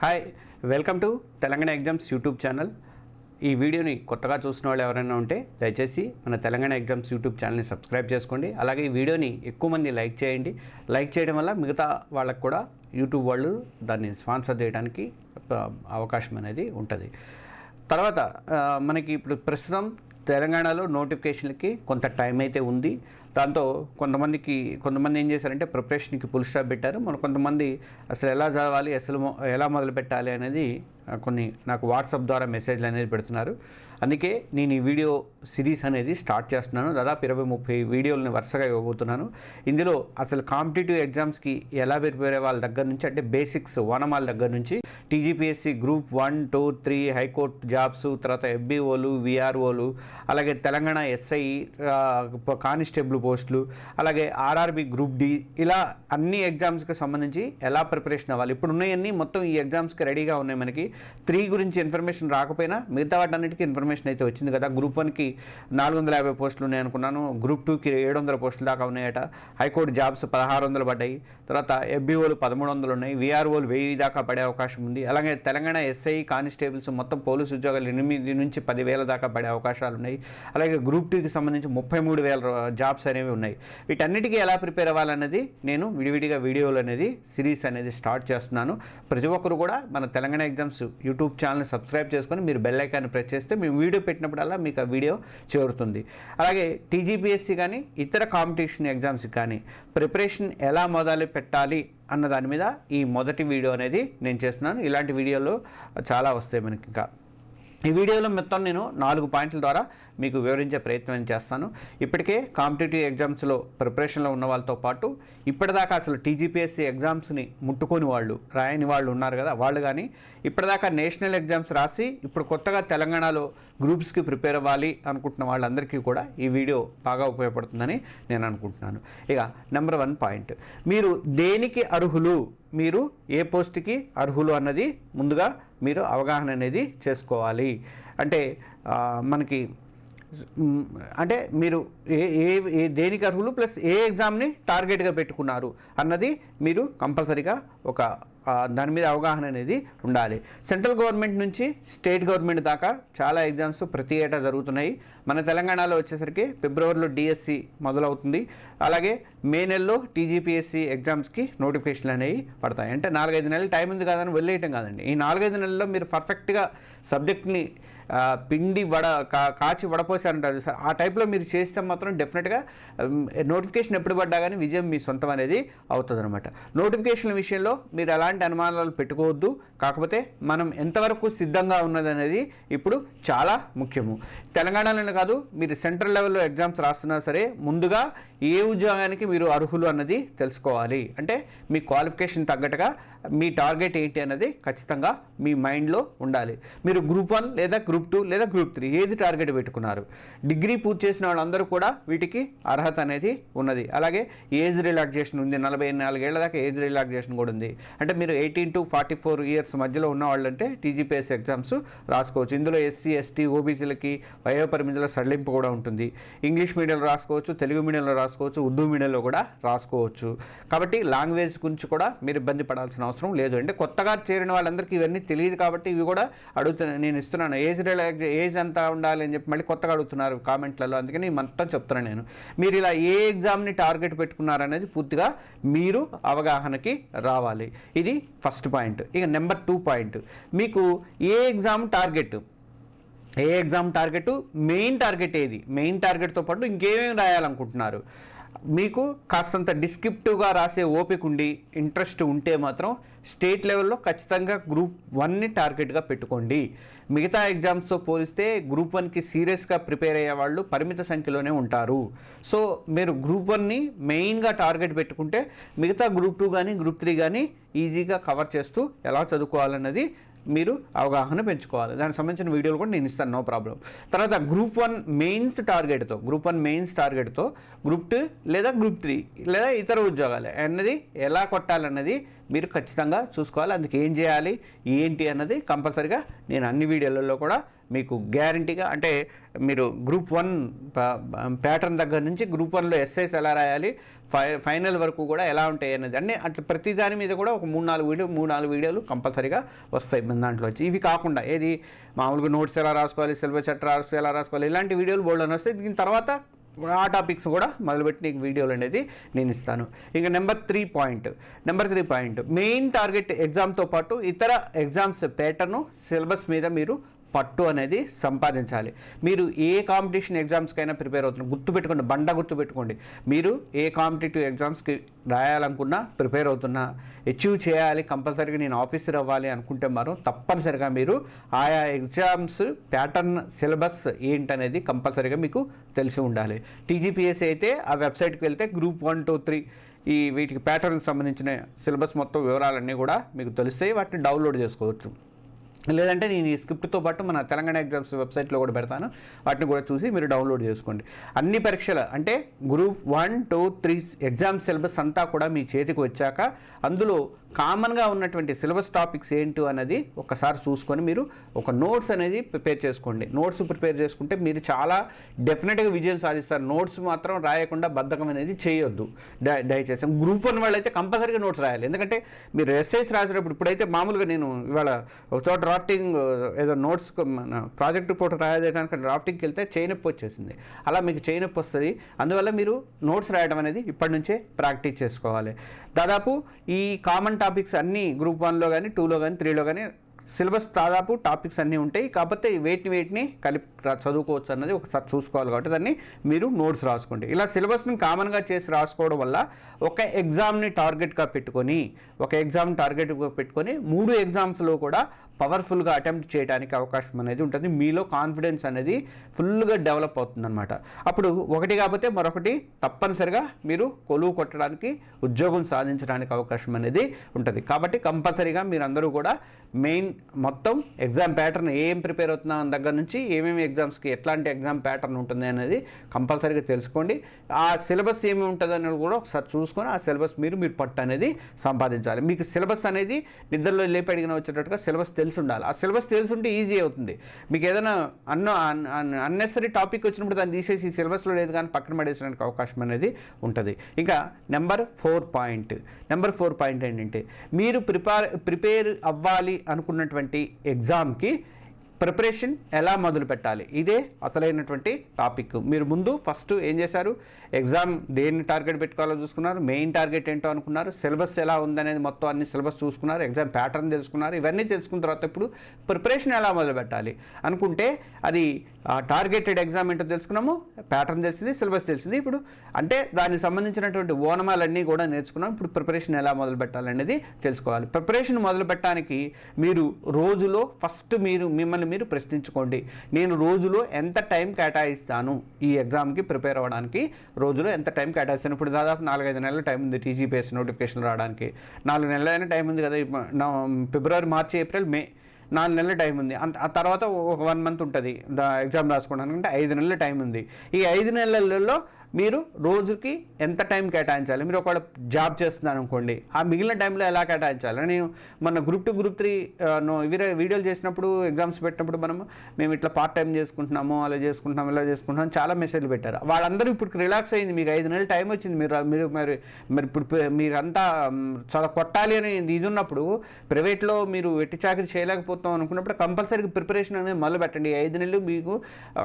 Hi welcome to Telangana exams YouTube channel. ఈ వీడియోని కొత్తగా చూసిన వాళ్ళు ఎవరైనా ఉంటే దయచేసి మన తెలంగాణ ఎగ్జామ్స్ యూట్యూబ్ ఛానల్ని సబ్స్క్రైబ్ చేసుకోండి. అలాగే ఈ వీడియోని ఎక్కువ మంది లైక్ చేయండి. లైక్ చేయడం వల్ల మిగతా వాళ్ళకు కూడా యూట్యూబ్ వాళ్ళు దాన్ని స్పాన్సర్ చేయడానికి అవకాశం అనేది ఉంటుంది. తర్వాత మనకి ఇప్పుడు ప్రస్తుతం తెలంగాణలో నోటిఫికేషన్లకి కొంత టైం అయితే ఉంది. దాంతో కొంతమందికి కొంతమంది ఏం చేశారంటే ప్రిపరేషన్కి ఫుల్ స్టాప్ పెట్టారు. మన కొంతమంది అసలు ఎలా చదవాలి అసలు ఎలా మొదలు పెట్టాలి అనేది కొన్ని నాకు వాట్సాప్ ద్వారా మెసేజ్లు అనేది పెడుతున్నారు. అందుకే నేను ఈ వీడియో సిరీస్ అనేది స్టార్ట్ చేస్తున్నాను. దాదాపు ఇరవై ముప్పై వీడియోలని వరుసగా ఇవ్వబోతున్నాను. ఇందులో అసలు కాంపిటేటివ్ ఎగ్జామ్స్కి ఎలా ప్రిపేర్ అయ్యే వాళ్ళ దగ్గర నుంచి అంటే బేసిక్స్ వనమాల దగ్గర నుంచి TGPSC group one two three high court jobs తర్వాత ఎఫ్బీఓలు విఆర్ఓలు అలాగే తెలంగాణ ఎస్ఐ కానిస్టేబుల్ పోస్టులు అలాగే ఆర్ఆర్బి గ్రూప్ డి ఇలా అన్ని ఎగ్జామ్స్కి సంబంధించి ఎలా ప్రిపరేషన్ అవ్వాలి ఇప్పుడు ఉన్నాయన్నీ మొత్తం ఈ ఎగ్జామ్స్కి రెడీగా ఉన్నాయి మనకి. త్రీ గురించి ఇన్ఫర్మేషన్ రాకపోయినా మిగతా వాటన్నిటికీ ఇన్ఫర్మేషన్ అయితే వచ్చింది కదా. గ్రూప్ వన్కి నాలుగు వందల యాభై పోస్టులు ఉన్నాయి అనుకున్నాను. గ్రూప్ టూకి ఏడు వందల పోస్టులు దాకా ఉన్నాయట. హైకోర్టు జాబ్స్ పదహారు వందలు పడ్డాయి. తర్వాత ఎఫ్బీఓలు పదమూడు వందలు ఉన్నాయి. విఆర్ఓలు వెయ్యి దాకా పడే అవకాశం ఉంది. అలాగే తెలంగాణ ఎస్ఐ కానిస్టేబుల్స్ మొత్తం పోలీసు ఉద్యోగాలు ఎనిమిది నుంచి పదివేల దాకా పడే అవకాశాలు ఉన్నాయి. అలాగే గ్రూప్ టూకి సంబంధించి ముప్పై మూడు వేల జాబ్స్ అనేవి ఉన్నాయి. వీటన్నిటికీ ఎలా ప్రిపేర్ అవ్వాలన్నది నేను విడివిడిగా వీడియోలు అనేది సిరీస్ అనేది స్టార్ట్ చేస్తున్నాను. ప్రతి ఒక్కరు కూడా మన తెలంగాణ ఎగ్జామ్స్ యూట్యూబ్ ఛానల్ని సబ్స్క్రైబ్ చేసుకొని మీరు బెల్ ఐకాన్ ప్రెస్ చేస్తే మేము వీడియో పెట్టినప్పుడల్లా మీకు ఆ వీడియో చేరుతుంది. అలాగే టీజీపీఎస్సీ కానీ ఇతర కాంపిటీషన్ ఎగ్జామ్స్కి కానీ ప్రిపరేషన్ ఎలా మొదలు పెట్టాలి అన్న దాని మీద ఈ మొదటి వీడియో అనేది నేను చేస్తున్నాను. ఇలాంటి వీడియోలు చాలా వస్తాయి మనకి ఇంకా ఈ వీడియోలో మొత్తం నేను నాలుగు పాయింట్ల ద్వారా మీకు వివరించే ప్రయత్నం చేస్తాను. ఇప్పటికే కాంపిటేటివ్ ఎగ్జామ్స్లో ప్రిపరేషన్లో ఉన్న వాళ్ళతో పాటు ఇప్పటిదాకా అసలు టీజీపీఎస్సీ ఎగ్జామ్స్ని ముట్టుకొని వాళ్ళు రాయని వాళ్ళు ఉన్నారు కదా వాళ్ళు కానీ ఇప్పటిదాకా నేషనల్ ఎగ్జామ్స్ రాసి ఇప్పుడు కొత్తగా తెలంగాణలో గ్రూప్స్కి ప్రిపేర్ అవ్వాలి అనుకుంటున్న వాళ్ళందరికీ కూడా ఈ వీడియో బాగా ఉపయోగపడుతుందని నేను అనుకుంటున్నాను. ఇక నెంబర్ వన్ పాయింట్. మీరు దేనికి అర్హులు? మీరు ఏ పోస్ట్కి అర్హులు అన్నది ముందుగా మీరు అవగాహన అనేది చేసుకోవాలి. అంటే మనకి అంటే మీరు ఏ ఏ దేనికి అర్హులు ప్లస్ ఏ ఎగ్జామ్ని టార్గెట్గా పెట్టుకున్నారు అన్నది మీరు కంపల్సరీగా ఒక దాని మీద అవగాహన అనేది ఉండాలి. సెంట్రల్ గవర్నమెంట్ నుంచి స్టేట్ గవర్నమెంట్ దాకా చాలా ఎగ్జామ్స్ ప్రతి ఏటా జరుగుతున్నాయి. మన తెలంగాణలో వచ్చేసరికి ఫిబ్రవరిలో డిఎస్సి మొదలవుతుంది. అలాగే మే నెలలో టీజీపీఎస్సీ ఎగ్జామ్స్కి నోటిఫికేషన్లు అనేవి పడతాయి. అంటే నాలుగైదు నెలలు టైం ఉంది కాదని వెళ్ళేయటం కాదండి. ఈ నాలుగైదు నెలల్లో మీరు పర్ఫెక్ట్గా సబ్జెక్ట్ని పిండి వడ కా కాచి వడపోసారంటారు సార్. ఆ టైప్లో మీరు చేస్తే మాత్రం డెఫినెట్గా నోటిఫికేషన్ ఎప్పుడు పడ్డా కానీ విజయం మీ సొంతం అనేది అవుతుందన్నమాట. నోటిఫికేషన్ల నోటిఫికేషన్ విషయంలో మీరు ఎలాంటి అనుమానాలు పెట్టుకోవద్దు. కాకపోతే మనం ఎంతవరకు సిద్ధంగా ఉన్నది అనేది ఇప్పుడు చాలా ముఖ్యము. తెలంగాణలోనే కాదు మీరు సెంట్రల్ లెవెల్లో ఎగ్జామ్స్ రాస్తున్నా సరే ముందుగా ఏ ఉద్యోగానికి మీరు అర్హులు అన్నది తెలుసుకోవాలి. అంటే మీ క్వాలిఫికేషన్ తగ్గట్టుగా మీ టార్గెట్ ఏంటి అన్నది ఖచ్చితంగా మీ మైండ్లో ఉండాలి. మీరు గ్రూప్ వన్ లేదా గ్రూప్ టూ లేదా గ్రూప్ త్రీ ఏది టార్గెట్ పెట్టుకున్నారు? డిగ్రీ పూర్తి చేసిన వాళ్ళందరూ కూడా వీటికి అర్హత అనేది ఉన్నది. అలాగే ఏజ్ రిలాక్సేషన్ ఉంది. నలభై నాలుగేళ్ళ దాకా ఏజ్ రిలాక్సేషన్ కూడా ఉంది. అంటే మీరు eighteen to forty four years మధ్యలో ఉన్న వాళ్ళంటే టీజీపీఎస్ ఎగ్జామ్స్ రాసుకోవచ్చు. ఇందులో ఎస్సీ ఎస్టీ ఓబీసీలకి వయోపరిమితుల సడలింపు కూడా ఉంటుంది. ఇంగ్లీష్ మీడియంలో రాసుకోవచ్చు తెలుగు మీడియంలో రాసుకోవచ్చు ఉర్దూ మీడియంలో కూడా రాసుకోవచ్చు. కాబట్టి లాంగ్వేజ్ గురించి కూడా మీరు ఇబ్బంది పడాల్సిన అవసరం లేదు అంటే కొత్తగా చేరిన వాళ్ళందరికీ ఇవన్నీ తెలియదు కాబట్టి ఇవి కూడా అడుగుతున్నాను నేను ఇస్తున్నాను. ఏజ్ రిలాక్స్ ఏజ్ ఎంత ఉండాలి అని చెప్పి మళ్ళీ కొత్తగా అడుగుతున్నారు కామెంట్లలో. అందుకని మొత్తం చెప్తున్నాను నేను. మీరు ఇలా ఏ ఎగ్జామ్ని టార్గెట్ పెట్టుకున్నారనేది పూర్తిగా మీరు అవగాహనకి రావాలి. ఇది ఫస్ట్ పాయింట్. ఇక నెంబర్ టూ పాయింట్. మీకు ఏ ఎగ్జామ్ టార్గెట్? ఏ ఎగ్జామ్ టార్గెట్? మెయిన్ టార్గెట్ ఏది? మెయిన్ టార్గెట్తో పాటు ఇంకేమేమి రాయాలనుకుంటున్నారు? మీకు కాస్తంత డిస్క్రిప్టివ్గా రాసే ఓపిక ఉండి ఇంట్రెస్ట్ ఉంటే మాత్రం స్టేట్ లెవెల్లో ఖచ్చితంగా గ్రూప్ వన్ని టార్గెట్గా పెట్టుకోండి. మిగతా ఎగ్జామ్స్తో పోలిస్తే గ్రూప్ వన్కి సీరియస్గా ప్రిపేర్ అయ్యే వాళ్ళు పరిమిత సంఖ్యలోనే ఉంటారు. సో మీరు గ్రూప్ వన్ని మెయిన్గా టార్గెట్ పెట్టుకుంటే మిగతా గ్రూప్ టూ కానీ గ్రూప్ త్రీ కానీ ఈజీగా కవర్ చేస్తూ ఎలా చదువుకోవాలన్నది మీరు అవగాహన పెంచుకోవాలి. దానికి సంబంధించిన వీడియోలు కూడా నేను ఇస్తాను నో ప్రాబ్లం తర్వాత గ్రూప్ వన్ మెయిన్స్ టార్గెట్తో గ్రూప్ వన్ మెయిన్స్ టార్గెట్తో గ్రూప్ టూ లేదా గ్రూప్ త్రీ లేదా ఇతర ఉద్యోగాలు. అన్నది ఎలా కొట్టాలన్నది మీరు ఖచ్చితంగా చూసుకోవాలి. అందుకు ఏం చేయాలి? ఏంటి అన్నది కంపల్సరిగా నేను అన్ని వీడియోలలో కూడా మీకు గ్యారంటీగా అంటే మీరు గ్రూప్ వన్ ప్యాటర్న్ దగ్గర నుంచి గ్రూప్ వన్లో ఎస్ఐస్ ఎలా రాయాలి? ఫై ఫైనల్ వరకు కూడా ఎలా ఉంటాయి అనేది అన్నీ అట్లా ప్రతి దాని మీద కూడా ఒక మూడు నాలుగు వీడియో మూడు నాలుగు వీడియోలు కంపల్సరీగా వస్తాయి మన దాంట్లో వచ్చి. ఇవి కాకుండా ఏది? మామూలుగా నోట్స్ ఎలా రాసుకోవాలి? సిలబస్ ఎట్లా రాసుకోవాలి ఎలా రాసుకోవాలి? ఇలాంటి వీడియోలు బోల్డ్ అని వస్తాయి దీని తర్వాత ఆ టాపిక్స్ కూడా మొదలుపెట్టి నీకు వీడియోలు అనేది నేను ఇస్తాను. ఇంకా number three point number three point main target ఎగ్జామ్తో పాటు ఇతర ఎగ్జామ్స్ ప్యాటర్ను సిలబస్ మీద మీరు పట్టు అనేది సంపాదించాలి. మీరు ఏ కాంపిటీషన్ ఎగ్జామ్స్కైనా ప్రిపేర్ అవుతున్నారు గుర్తుపెట్టుకోండి బండ గుర్తుపెట్టుకోండి. మీరు ఏ కాంపిటేటివ్ ఎగ్జామ్స్కి రాయాలనుకున్నా ప్రిపేర్ అవుతున్నా అచీవ్ చేయాలి కంపల్సరీగా నేను ఆఫీసర్ అవ్వాలి అనుకుంటే మాత్రం తప్పనిసరిగా మీరు ఆయా ఎగ్జామ్స్ ప్యాటర్న్ సిలబస్ ఏంటనేది కంపల్సరీగా మీకు తెలిసి ఉండాలి. టీజీపీఎస్ అయితే ఆ వెబ్సైట్కి వెళ్తే గ్రూప్ వన్ టూ త్రీ ఈ వీటికి ప్యాటర్న్కి సంబంధించిన సిలబస్ మొత్తం వివరాలన్నీ కూడా మీకు తెలుస్తాయి. వాటిని డౌన్లోడ్ చేసుకోవచ్చు. లేదంటే నేను ఈ స్క్రిప్ట్తో పాటు మన తెలంగాణ ఎగ్జామ్స్ వెబ్సైట్లో కూడా పెడతాను. వాటిని కూడా చూసి మీరు డౌన్లోడ్ చేసుకోండి. అన్ని పరీక్షలు అంటే group one two three exam syllabus అంతా కూడా మీ చేతికి వచ్చాక అందులో కామన్గా ఉన్నటువంటి సిలబస్ టాపిక్స్ ఏంటి అనేది ఒకసారి చూసుకొని మీరు ఒక నోట్స్ అనేది ప్రిపేర్ చేసుకోండి. నోట్స్ ప్రిపేర్ చేసుకుంటే మీరు చాలా డెఫినెట్గా విజయం సాధిస్తారు. నోట్స్ మాత్రం రాయకుండా బద్ధకం అనేది చేయొద్దు. దయచేసి గ్రూప్ వన్ వాళ్ళైతే కంపల్సరీగా నోట్స్ రాయాలి. ఎందుకంటే మీరు ఎస్ఐస్ రాసేటప్పుడు ఇప్పుడైతే మామూలుగా నేను ఇవాళ ఒక చోట డ్రాఫ్టింగ్ ఏదో నోట్స్ మన ప్రాజెక్ట్ రిపోర్ట్ రాయడానికి డ్రాఫ్టింగ్కి వెళ్తే చేయనొప్పి వచ్చేసింది. అలా మీకు చేయనొప్పి వస్తుంది. అందువల్ల మీరు నోట్స్ రాయడం అనేది ఇప్పటి నుంచే ప్రాక్టీస్ చేసుకోవాలి. దాదాపు ఈ కామన్ టాపిక్స్ అన్నీ గ్రూప్ వన్లో కానీ టూలో కానీ త్రీలో కానీ సిలబస్ దాదాపు టాపిక్స్ అన్నీ ఉంటాయి. కాకపోతే వేటిని వేటిని కలిపి చదువుకోవచ్చు అన్నది ఒకసారి చూసుకోవాలి కాబట్టి దాన్ని మీరు నోట్స్ రాసుకోండి. ఇలా సిలబస్ని కామన్గా చేసి రాసుకోవడం వల్ల ఒక ఎగ్జామ్ని టార్గెట్గా పెట్టుకొని ఒక ఎగ్జామ్ టార్గెట్గా పెట్టుకొని మూడు ఎగ్జామ్స్లో కూడా పవర్ఫుల్గా అటెంప్ట్ చేయడానికి అవకాశం అనేది ఉంటుంది. మీలో కాన్ఫిడెన్స్ అనేది ఫుల్గా డెవలప్ అవుతుందన్నమాట. అప్పుడు ఒకటి కాకపోతే మరొకటి తప్పనిసరిగా మీరు కొలువు కొట్టడానికి ఉద్యోగం సాధించడానికి అవకాశం అనేది ఉంటుంది. కాబట్టి కంపల్సరీగా మీరందరూ కూడా మెయిన్ మొత్తం ఎగ్జామ్ ప్యాటర్న్ ఏం ప్రిపేర్ అవుతున్నా దగ్గర నుంచి ఏమేమి ఎగ్జామ్స్కి ఎట్లాంటి ఎగ్జామ్ ప్యాటర్న్ ఉంటుంది అనేది కంపల్సరీగా తెలుసుకోండి. ఆ సిలబస్ ఏమి ఉంటుంది అనేది కూడా ఒకసారి చూసుకొని ఆ సిలబస్ మీరు మీరు పట్టు అనేది సంపాదించాలి. మీకు సిలబస్ అనేది నిద్రలో లేపడిగిన వచ్చేటట్టుగా సిలబస్ తెలుసు తెలిసి ఉండాలి ఆ సిలబస్ తెలిసి ఉంటే ఈజీ అవుతుంది. మీకు ఏదైనా అన్న అన్నెసరీ టాపిక్ వచ్చినప్పుడు దాన్ని తీసేసి సిలబస్లో లేదు కానీ పక్కన పడేసడానికి అవకాశం అనేది ఉంటుంది. ఇంకా number four point. Number four point ఏంటంటే మీరు ప్రిపేర్ ప్రిపేర్ అవ్వాలి అనుకున్నటువంటి ఎగ్జామ్కి ప్రిపరేషన్ ఎలా మొదలు పెట్టాలి? ఇదే అసలైనటువంటి టాపిక్. మీరు ముందు ఫస్ట్ ఏం చేశారు? ఎగ్జామ్ దేన్ని టార్గెట్ పెట్టుకోవాలో చూసుకున్నారు మెయిన్ టార్గెట్ ఏంటో అనుకున్నారు సిలబస్ ఎలా ఉందనేది మొత్తం అన్ని సిలబస్ చూసుకున్నారు ఎగ్జామ్ ప్యాటర్న్ తెలుసుకున్నారు ఇవన్నీ తెలుసుకున్న తర్వాత ఇప్పుడు ప్రిపరేషన్ ఎలా మొదలు పెట్టాలి? అనుకుంటే అది టార్గెటెడ్ ఎగ్జామ్ ఏంటో తెలుసుకున్నాము ప్యాటర్న్ తెలిసింది సిలబస్ తెలిసింది. ఇప్పుడు అంటే దానికి సంబంధించినటువంటి ఓనమాలన్నీ కూడా నేర్చుకున్నాం. ఇప్పుడు ప్రిపరేషన్ ఎలా మొదలు పెట్టాలనేది తెలుసుకోవాలి. ప్రిపరేషన్ మొదలు పెట్టడానికి మీరు రోజులో ఫస్ట్ మీరు మిమ్మల్ని మీరు ప్రశ్నించుకోండి. నేను రోజులో ఎంత టైం కేటాయిస్తాను? ఈ ఎగ్జామ్కి ప్రిపేర్ అవ్వడానికి రోజులో ఎంత టైం కేటాయిస్తాను? ఇప్పుడు దాదాపు నాలుగైదు నెలల టైం ఉంది టీజీపీఎస్ నోటిఫికేషన్ రావడానికి. నాలుగు నెలలైన టైం ఉంది కదా నా- ఫిబ్రవరి మార్చి ఏప్రిల్ మే నాలుగు నెలల టైం ఉంది. అంత ఆ తర్వాత ఒక వన్ మంత్ ఉంటుంది. ఎగ్జామ్ రాసుకోవడానికి అంటే ఐదు నెలల టైం ఉంది. ఈ ఐదు నెలలలో మీరు రోజుకి ఎంత టైం కేటాయించాలి? మీరు ఒకవేళ జాబ్ చేస్తున్నారు అనుకోండి ఆ మిగిలిన టైంలో ఎలా కేటాయించాలి? నేను మన గ్రూప్ టూ గ్రూప్ త్రీ వీరే వీడియోలు చేసినప్పుడు ఎగ్జామ్స్ పెట్టినప్పుడు మనం మేము ఇట్లా పార్ట్ టైం చేసుకుంటున్నాము అలా చేసుకుంటున్నాము ఇలా చేసుకుంటున్నాం చాలా మెసేజ్లు పెట్టారు. వాళ్ళందరూ ఇప్పుడు రిలాక్స్ అయింది మీకు ఐదు నెలలు టైం వచ్చింది మీరు మీరు మరి మరి ఇప్పుడు మీరంతా చాలా కొట్టాలి అని ఇది ఉన్నప్పుడు ప్రైవేట్లో మీరు ఎట్టి చాకరీ చేయలేకపోతాం అనుకున్నప్పుడు కంపల్సరీగా ప్రిపరేషన్ అనేది మొదలు పెట్టండి ఐదు నెలలు మీకు ఆ,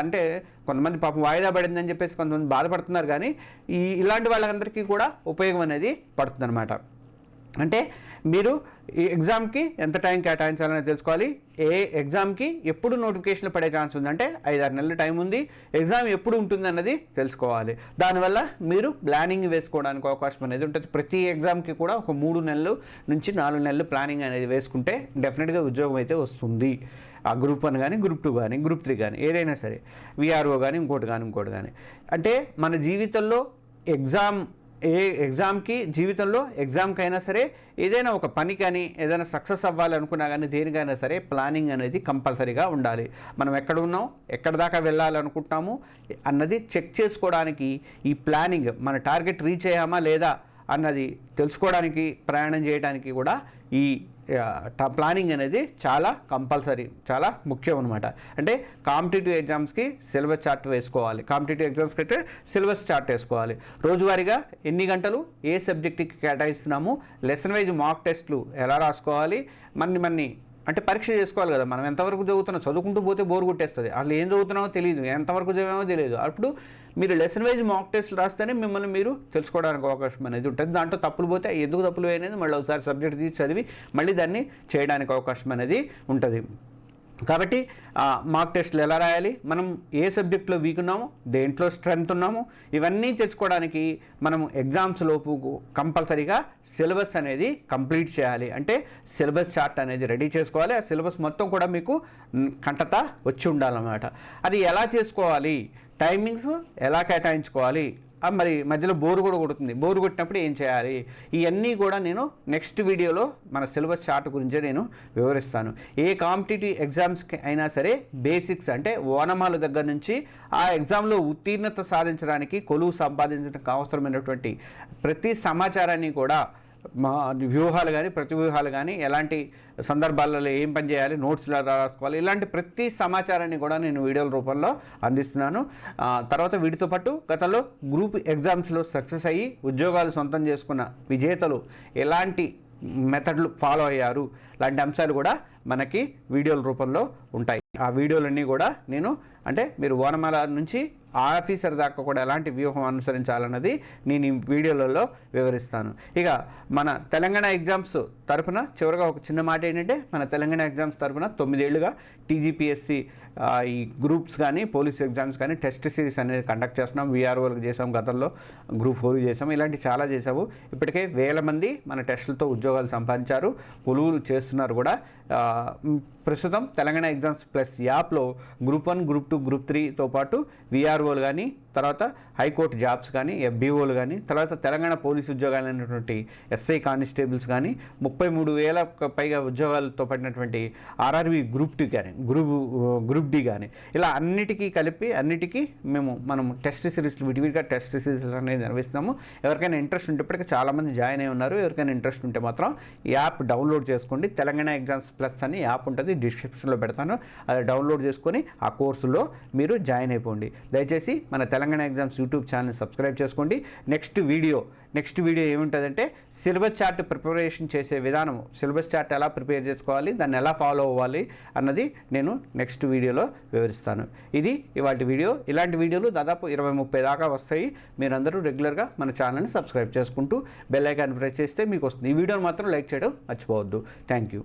అంటే కొంతమంది పాపం వాయిదా పడిందని చెప్పేసి కొంతమంది బాధపడుతున్నారు కానీ ఈ ఇలాంటి వాళ్ళందరికీ కూడా ఉపయోగం అనేది పడుతుందన్నమాట. అంటే మీరు ఈ ఎగ్జామ్కి ఎంత టైం కేటాయించాలని తెలుసుకోవాలి. ఏ ఎగ్జామ్కి ఎప్పుడు నోటిఫికేషన్లు పడే ఛాన్స్ ఉందంటే ఐదారు నెలల టైం ఉంది. ఎగ్జామ్ ఎప్పుడు ఉంటుంది అన్నది తెలుసుకోవాలి. దానివల్ల మీరు ప్లానింగ్ వేసుకోవడానికి అవకాశం అనేది ఉంటుంది. ప్రతి ఎగ్జామ్కి కూడా ఒక మూడు నెలలు నుంచి నాలుగు నెలలు ప్లానింగ్ అనేది వేసుకుంటే డెఫినెట్గా ఉద్యోగం అయితే వస్తుంది. ఆ గ్రూప్ వన్ కానీ గ్రూప్ టూ కానీ గ్రూప్ త్రీ కానీ ఏదైనా సరే. విఆర్ఓ కానీ ఇంకోటి కానీ ఇంకోటి కానీ అంటే మన జీవితంలో ఎగ్జామ్ ఏ ఎగ్జామ్కి జీవితంలో ఎగ్జామ్కి అయినా సరే ఏదైనా ఒక పని కానీ ఏదైనా సక్సెస్ అవ్వాలనుకున్నా కానీ దేనికైనా సరే ప్లానింగ్ అనేది కంపల్సరీగా ఉండాలి. మనం ఎక్కడ ఉన్నాం ఎక్కడ దాకా వెళ్ళాలనుకుంటున్నాము అన్నది చెక్ చేసుకోవడానికి ఈ ప్లానింగ్ మన టార్గెట్ రీచ్ అయ్యామా లేదా అన్నది తెలుసుకోవడానికి ప్రయాణం చేయడానికి కూడా ఈ ప్లానింగ్ అనేది చాలా కంపల్సరీ చాలా ముఖ్యం అనమాట అంటే కాంపిటేటివ్ ఎగ్జామ్స్కి సిలబస్ చార్ట్ వేసుకోవాలి. కాంపిటేటివ్ ఎగ్జామ్స్కి అయితే సిలబస్ చార్ట్ వేసుకోవాలి. రోజువారీగా ఎన్ని గంటలు ఏ సబ్జెక్ట్కి కేటాయిస్తున్నాము లెసన్ వైజ్ మాక్ టెస్ట్లు ఎలా రాసుకోవాలి మన్ని మన్ని అంటే పరీక్ష చేసుకోవాలి కదా మనం. ఎంతవరకు చదువుతున్నాం చదువుకుంటూ పోతే బోర్ కొట్టేస్తుంది. అసలు ఏం చదువుతున్నామో తెలియదు ఎంతవరకు చదివామో తెలియదు అప్పుడు మీరు లెసన్ వైజ్ మాక్ టెస్ట్లు రాస్తేనే మిమ్మల్ని మీరు తెలుసుకోవడానికి అవకాశం అనేది ఉంటుంది. దాంట్లో తప్పులు పోతే ఎందుకు తప్పులు అనేది మళ్ళీ ఒకసారి సబ్జెక్ట్ తీసి చదివి మళ్ళీ దాన్ని చేయడానికి అవకాశం అనేది ఉంటుంది. కాబట్టి మాక్ టెస్ట్లు ఎలా రాయాలి? మనం ఏ సబ్జెక్ట్లో వీక్ ఉన్నామో? దేంట్లో స్ట్రెంగ్త్ ఉన్నామో? ఇవన్నీ తెచ్చుకోవడానికి మనం ఎగ్జామ్స్ లోపు కంపల్సరీగా సిలబస్ అనేది కంప్లీట్ చేయాలి. అంటే సిలబస్ చార్ట్ అనేది రెడీ చేసుకోవాలి. ఆ సిలబస్ మొత్తం కూడా మీకు కంటత వచ్చి ఉండాలన్నమాట. అది ఎలా చేసుకోవాలి? టైమింగ్స్ ఎలా కేటాయించుకోవాలి? మరి మధ్యలో బోరు కూడా కొడుతుంది. బోరు కొట్టినప్పుడు ఏం చేయాలి? ఇవన్నీ కూడా నేను నెక్స్ట్ వీడియోలో మన సిలబస్ చార్ట్ గురించే నేను వివరిస్తాను. ఏ కాంపిటేటివ్ ఎగ్జామ్స్కి అయినా సరే బేసిక్స్ అంటే ఓనమాల దగ్గర నుంచి ఆ ఎగ్జామ్లో ఉత్తీర్ణత సాధించడానికి కొలువు సంపాదించడానికి అవసరమైనటువంటి ప్రతి సమాచారాన్ని కూడా మా వ్యూహాలు కానీ ప్రతి వ్యూహాలు కానీ ఎలాంటి సందర్భాలలో ఏం పని చేయాలి నోట్స్లో రాసుకోవాలి ఇలాంటి ప్రతి సమాచారాన్ని కూడా నేను వీడియోల రూపంలో అందిస్తున్నాను. తర్వాత వీటితో పాటు గతంలో గ్రూప్ ఎగ్జామ్స్లో సక్సెస్ అయ్యి ఉద్యోగాలు సొంతం చేసుకున్న విజేతలు ఎలాంటి మెథడ్లు ఫాలో అయ్యారు లాంటి అంశాలు కూడా మనకి వీడియోల రూపంలో ఉంటాయి. ఆ వీడియోలన్నీ కూడా నేను అంటే మీరు ఓనమాల నుంచి ఆఫీసర్ దాకా కూడా ఎలాంటి వ్యూహం అనుసరించాలన్నది నేను ఈ వీడియోలలో వివరిస్తాను. ఇక మన తెలంగాణ ఎగ్జామ్స్ తరఫున చివరిగా ఒక చిన్న మాట ఏంటంటే మన తెలంగాణ ఎగ్జామ్స్ తరపున తొమ్మిదేళ్ళుగా టీజీపీఎస్సి ఈ గ్రూప్స్ కానీ పోలీస్ ఎగ్జామ్స్ కానీ టెస్ట్ సిరీస్ అనేది కండక్ట్ చేస్తున్నాం. వీఆర్ఓలకు చేసాం గతంలో గ్రూప్ ఫోర్ చేసాం ఇలాంటి చాలా చేసాము ఇప్పటికే వేల మంది మన టెస్టులతో ఉద్యోగాలు సంపాదించారు. కొలువులు చేస్తున్నారు కూడా. ప్రస్తుతం తెలంగాణ ఎగ్జామ్స్ ప్లస్ యాప్లో group one group two group త్రీతో పాటు విఆర్ఓలు కానీ తర్వాత హైకోర్టు జాబ్స్ కానీ ఎఫ్బీఓలు కానీ తర్వాత తెలంగాణ పోలీసు ఉద్యోగాలు అయినటువంటి ఎస్ఐ కానిస్టేబుల్స్ కానీ ముప్పై మూడు వేల పైగా ఉద్యోగాలతో పడినటువంటి ఆర్ఆర్బి గ్రూప్ టూ కానీ గ్రూప్ గ్రూప్ డి కానీ ఇలా అన్నిటికీ కలిపి అన్నిటికీ మేము మనం టెస్ట్ సిరీస్లు విడివిడిగా టెస్ట్ సిరీస్ అనేది నిర్వహిస్తున్నాము. ఎవరికైనా ఇంట్రెస్ట్ ఉంటే ఇప్పటికీ చాలామంది జాయిన్ అయి ఉన్నారు. ఎవరికైనా ఇంట్రెస్ట్ ఉంటే మాత్రం యాప్ డౌన్లోడ్ చేసుకోండి. తెలంగాణ ఎగ్జామ్స్ ప్లస్ అని యాప్ ఉంటుంది. డిస్క్రిప్షన్లో పెడతాను. అది డౌన్లోడ్ చేసుకొని ఆ కోర్సులో మీరు జాయిన్ అయిపోండి. దయచేసి మన Telangana exams YouTube channel subscribe చేసుకోండి. నెక్స్ట్ వీడియో నెక్స్ట్ వీడియో ఏముంటుందంటే సిలబస్ చార్ట్ ప్రిపరేషన్ చేసే విధానం సిలబస్ చార్ట్ ఎలా ప్రిపేర్ చేసుకోవాలి దాన్ని ఎలా ఫాలో అవ్వాలి అన్నది నేను నెక్స్ట్ వీడియోలో వివరిస్తాను. ఇది ఇవాటి వీడియో. ఇలాంటి వీడియోలు దాదాపు ఇరవై ముప్పై దాకా వస్తాయి. మీరందరూ రెగ్యులర్గా మన ఛానల్ని సబ్స్క్రైబ్ చేసుకుంటూ బెల్ ఐకాన్ ప్రెస్ చేస్తే మీకు వస్తుంది. ఈ వీడియోని మాత్రం లైక్ చేయడం మర్చిపోవద్దు. Thank you.